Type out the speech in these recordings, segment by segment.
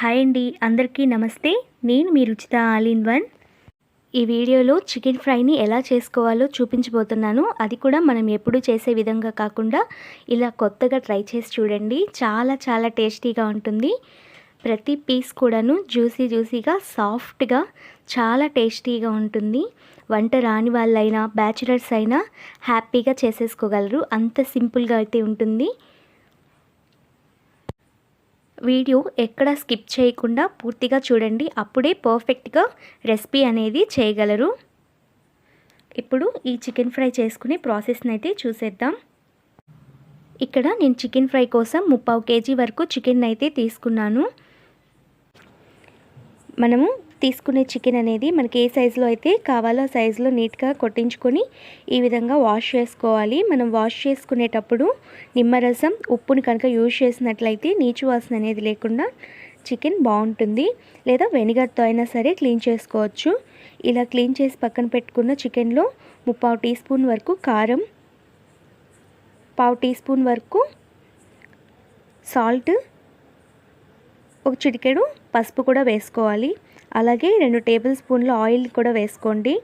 Hi అండి అందరికీ నమస్తే. నేను మీ రుచిత ఆల్ ఇన్ వన్. ఈ వీడియోలో చికెన్ ఫ్రైని ఎలా చేసుకోవాలో చూపించబోతున్నాను. అది కూడా మనం ఎప్పుడు చేసే విధంగా కాకుండా ఇలా కొత్తగా ట్రై చేసి చూడండి. చాలా చాలా టేస్టీగా ఉంటుంది. ప్రతి పీస్ కూడాను జ్యూసీ జ్యూసీగా సాఫ్ట్గా చాలా టేస్టీగా ఉంటుంది. వంట రాని వాళ్ళైనా బ్యాచులర్స్ అయినా హ్యాపీగా చేసేసుకోగలరు. అంత సింపుల్గా అయితే ఉంటుంది. వీడియో ఎక్కడ స్కిప్ చేయకుండా పూర్తిగా చూడండి. అప్పుడే పర్ఫెక్ట్గా రెసిపీ అనేది చేయగలరు. ఇప్పుడు ఈ చికెన్ ఫ్రై చేసుకునే ప్రాసెస్ని అయితే చూసేద్దాం. ఇక్కడ నేను చికెన్ ఫ్రై కోసం ముప్పావు కేజీ వరకు చికెన్ అయితే తీసుకున్నాను. మనము తీసుకునే చికెన్ అనేది మనకి ఏ సైజులో అయితే కావాలో ఆ సైజులో నీట్గా కొట్టించుకొని ఈ విధంగా వాష్ చేసుకోవాలి. మనం వాష్ చేసుకునేటప్పుడు నిమ్మరసం ఉప్పుని కనుక యూజ్ చేసినట్లయితే నీచు వాసన అనేది లేకుండా చికెన్ బాగుంటుంది. లేదా వెనిగర్తో అయినా సరే క్లీన్ చేసుకోవచ్చు. ఇలా క్లీన్ చేసి పక్కన పెట్టుకున్న చికెన్లో ముప్పావు టీ స్పూన్ వరకు కారం పావు టీ స్పూన్ వరకు సాల్ట్ ఒక చిటికెడు పసుపు కూడా వేసుకోవాలి. అలాగే రెండు టేబుల్ స్పూన్ల ఆయిల్ కూడా వేసుకోండి.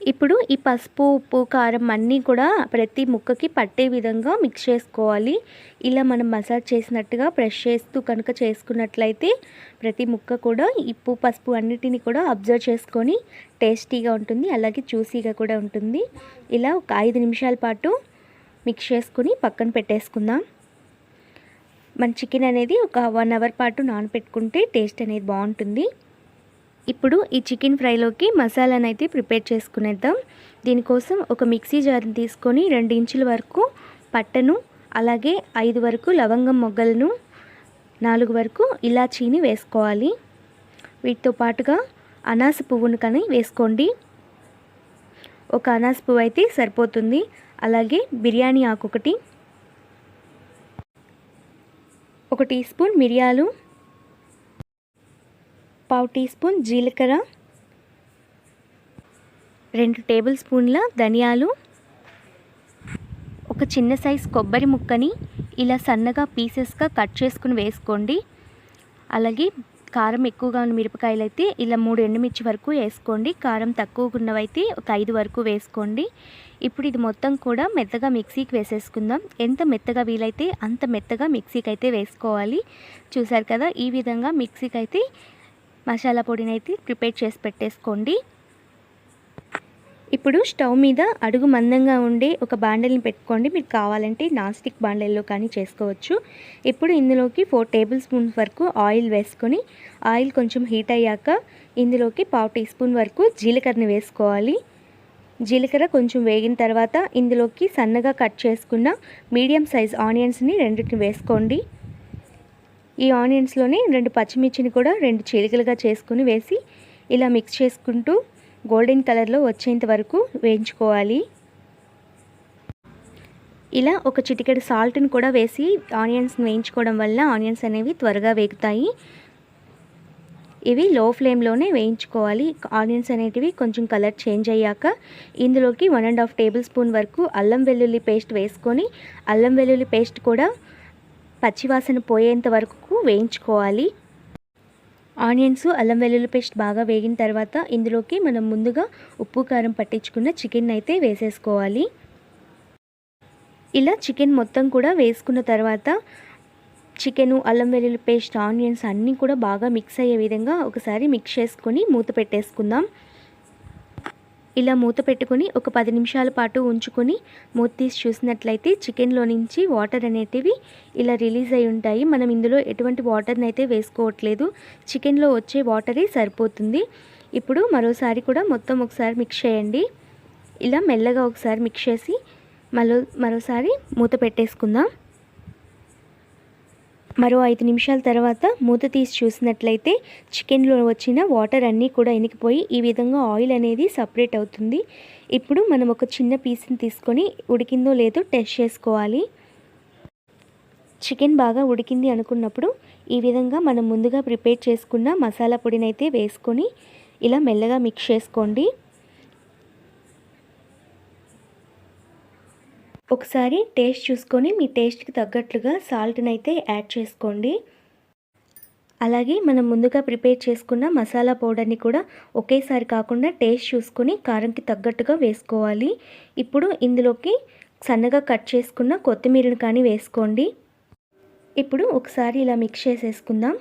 ఇప్పుడు ఈ పసుపు ఉప్పు కారం అన్నీ కూడా ప్రతి ముక్కకి పట్టే విధంగా మిక్స్ చేసుకోవాలి. ఇలా మనం మసాజ్ చేసినట్టుగా బ్రష్ చేస్తూ కనుక చేసుకున్నట్లయితే ప్రతి ముక్క కూడా ఉప్పు పసుపు అన్నిటిని కూడా అబ్జర్వ్ చేసుకొని టేస్టీగా ఉంటుంది. అలాగే జ్యూసీగా కూడా ఉంటుంది. ఇలా ఒక ఐదు నిమిషాల పాటు మిక్స్ చేసుకుని పక్కన పెట్టేసుకుందాం. మన చికెన్ అనేది ఒక వన్ అవర్ పాటు నానపెట్టుకుంటే టేస్ట్ అనేది బాగుంటుంది. ఇప్పుడు ఈ చికెన్ ఫ్రైలోకి మసాలాను అయితే ప్రిపేర్ చేసుకునేద్దాం. దీనికోసం ఒక మిక్సీ జార్ని తీసుకొని రెండు ఇంచుల వరకు పట్టను అలాగే ఐదు వరకు లవంగం మొగ్గలను నాలుగు వరకు ఇలాచీని వేసుకోవాలి. వీటితో పాటుగా అనాస పువ్వును కానీ వేసుకోండి. ఒక అనాస పువ్వు అయితే సరిపోతుంది. అలాగే బిర్యానీ ఆకు ఒకటి ఒక టీ స్పూన్ మిరియాలు పావు టీ స్పూన్ జీలకర్ర రెండు టేబుల్ స్పూన్ల ధనియాలు ఒక చిన్న సైజ్ కొబ్బరి ముక్కని ఇలా సన్నగా పీసెస్గా కట్ చేసుకుని వేసుకోండి. అలాగే కారం ఎక్కువగా ఉన్న మిరపకాయలు అయితే ఇలా మూడు ఎండుమిర్చి వరకు వేసుకోండి. కారం తక్కువగా ఉన్నవైతే ఒక ఐదు వరకు వేసుకోండి. ఇప్పుడు ఇది మొత్తం కూడా మెత్తగా మిక్సీకి వేసేసుకుందాం. ఎంత మెత్తగా వీలైతే అంత మెత్తగా మిక్సీకి అయితే వేసుకోవాలి. చూసారు కదా ఈ విధంగా మిక్సీకి అయితే మసాలా పొడిని అయితే ప్రిపేర్ చేసి పెట్టేసుకోండి. ఇప్పుడు స్టవ్ మీద అడుగు మందంగా ఉండే ఒక బాండల్ని పెట్టుకోండి. మీకు కావాలంటే నాన్ స్టిక్ బాండల్లో కానీ చేసుకోవచ్చు. ఇప్పుడు ఇందులోకి ఫోర్ టేబుల్ స్పూన్స్ వరకు ఆయిల్ వేసుకొని ఆయిల్ కొంచెం హీట్ అయ్యాక ఇందులోకి పావు టీ స్పూన్ వరకు జీలకర్రని వేసుకోవాలి. జీలకర్ర కొంచెం వేగిన తర్వాత ఇందులోకి సన్నగా కట్ చేసుకున్న మీడియం సైజ్ ఆనియన్స్ని రెండింటిని వేసుకోండి. ఈ ఆనియన్స్లోనే రెండు పచ్చిమిర్చిని కూడా రెండు చీలికలుగా చేసుకుని వేసి ఇలా మిక్స్ చేసుకుంటూ గోల్డెన్ కలర్లో వచ్చేంత వరకు వేయించుకోవాలి. ఇలా ఒక చిటికెడు సాల్ట్ని కూడా వేసి ఆనియన్స్ని వేయించుకోవడం వల్ల ఆనియన్స్ అనేవి త్వరగా వేగుతాయి. ఇవి లో ఫ్లేమ్లోనే వేయించుకోవాలి. ఆనియన్స్ అనేటివి కొంచెం కలర్ చేంజ్ అయ్యాక ఇందులోకి one and half tablespoon వరకు అల్లం వెల్లుల్లి పేస్ట్ వేసుకొని అల్లం వెల్లుల్లి పేస్ట్ కూడా పచ్చివాసన పోయేంత వరకు వేయించుకోవాలి. ఆనియన్స్ అల్లం వెల్లుల్లి పేస్ట్ బాగా వేగిన తర్వాత ఇందులోకి మనం ముందుగా ఉప్పు కారం పట్టించుకున్న చికెన్ అయితే వేసేసుకోవాలి. ఇలా చికెన్ మొత్తం కూడా వేసుకున్న తర్వాత చికెను అల్లం వెల్లుల్లి పేస్ట్ ఆనియన్స్ అన్నీ కూడా బాగా మిక్స్ అయ్యే విధంగా ఒకసారి మిక్స్ చేసుకొని మూత పెట్టేసుకుందాం. ఇలా మూత పెట్టుకొని ఒక పది నిమిషాల పాటు ఉంచుకొని మూత తీసి చూసినట్లయితే చికెన్లో నుంచి వాటర్ అనేటివి ఇలా రిలీజ్ అయి ఉంటాయి. మనం ఇందులో ఎటువంటి వాటర్ని అయితే వేసుకోవట్లేదు. చికెన్లో వచ్చే వాటరే సరిపోతుంది. ఇప్పుడు మరోసారి కూడా మొత్తం ఒకసారి మిక్స్ చేయండి. ఇలా మెల్లగా ఒకసారి మిక్స్ చేసి మరో మరోసారి మూత పెట్టేసుకుందాం. మరో ఐదు నిమిషాల తర్వాత మూత తీసి చూసినట్లయితే చికెన్లో వచ్చిన వాటర్ అన్నీ కూడా ఇనికిపోయి ఈ విధంగా ఆయిల్ అనేది సపరేట్ అవుతుంది. ఇప్పుడు మనం ఒక చిన్న పీస్ని తీసుకొని ఉడికిందో లేదో టెస్ట్ చేసుకోవాలి. చికెన్ బాగా ఉడికింది అనుకున్నప్పుడు ఈ విధంగా మనం ముందుగా ప్రిపేర్ చేసుకున్న మసాలా పొడిని అయితే వేసుకొని ఇలా మెల్లగా మిక్స్ చేసుకోండి. ఒకసారి టేస్ట్ చూసుకొని మీ టేస్ట్కి తగ్గట్లుగా సాల్ట్ని అయితే యాడ్ చేసుకోండి. అలాగే మనం ముందుగా ప్రిపేర్ చేసుకున్న మసాలా పౌడర్ని కూడా ఒకేసారి కాకుండా టేస్ట్ చూసుకొని కారంకి తగ్గట్టుగా వేసుకోవాలి. ఇప్పుడు ఇందులోకి సన్నగా కట్ చేసుకున్న కొత్తిమీరను కానీ వేసుకోండి. ఇప్పుడు ఒకసారి ఇలా మిక్స్ చేసేసుకుందాం.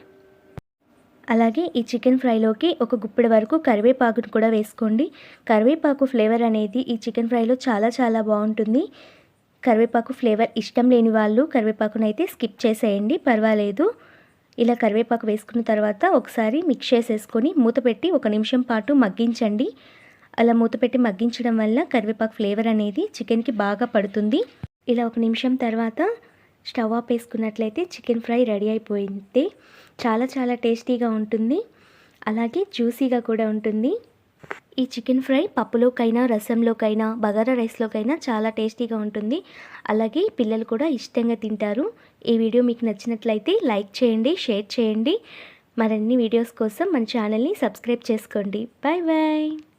అలాగే ఈ చికెన్ ఫ్రైలోకి ఒక గుప్పెడు వరకు కరివేపాకును కూడా వేసుకోండి. కరివేపాకు ఫ్లేవర్ అనేది ఈ చికెన్ ఫ్రైలో చాలా చాలా బాగుంటుంది. కరివేపాకు ఫ్లేవర్ ఇష్టం లేని వాళ్ళు కరివేపాకునైతే స్కిప్ చేసేయండి పర్వాలేదు. ఇలా కరివేపాకు వేసుకున్న తర్వాత ఒకసారి మిక్స్ చేసేసుకొని మూత పెట్టి ఒక నిమిషం పాటు మగ్గించండి. అలా మూత పెట్టి మగ్గించడం వల్ల కరివేపాకు ఫ్లేవర్ అనేది చికెన్కి బాగా పడుతుంది. ఇలా ఒక నిమిషం తర్వాత స్టవ్ ఆఫ్ వేసుకున్నట్లయితే చికెన్ ఫ్రై రెడీ అయిపోయింది. చాలా చాలా టేస్టీగా ఉంటుంది. అలాగే జ్యూసీగా కూడా ఉంటుంది. ఈ చికెన్ ఫ్రై పప్పులోకైనా రసంలోకైనా బగారా రైస్లోకైనా చాలా టేస్టీగా ఉంటుంది. అలాగే పిల్లలు కూడా ఇష్టంగా తింటారు. ఈ వీడియో మీకు నచ్చినట్లయితే లైక్ చేయండి షేర్ చేయండి. మరిన్ని వీడియోస్ కోసం మన ఛానల్ని సబ్స్క్రైబ్ చేసుకోండి. Bye bye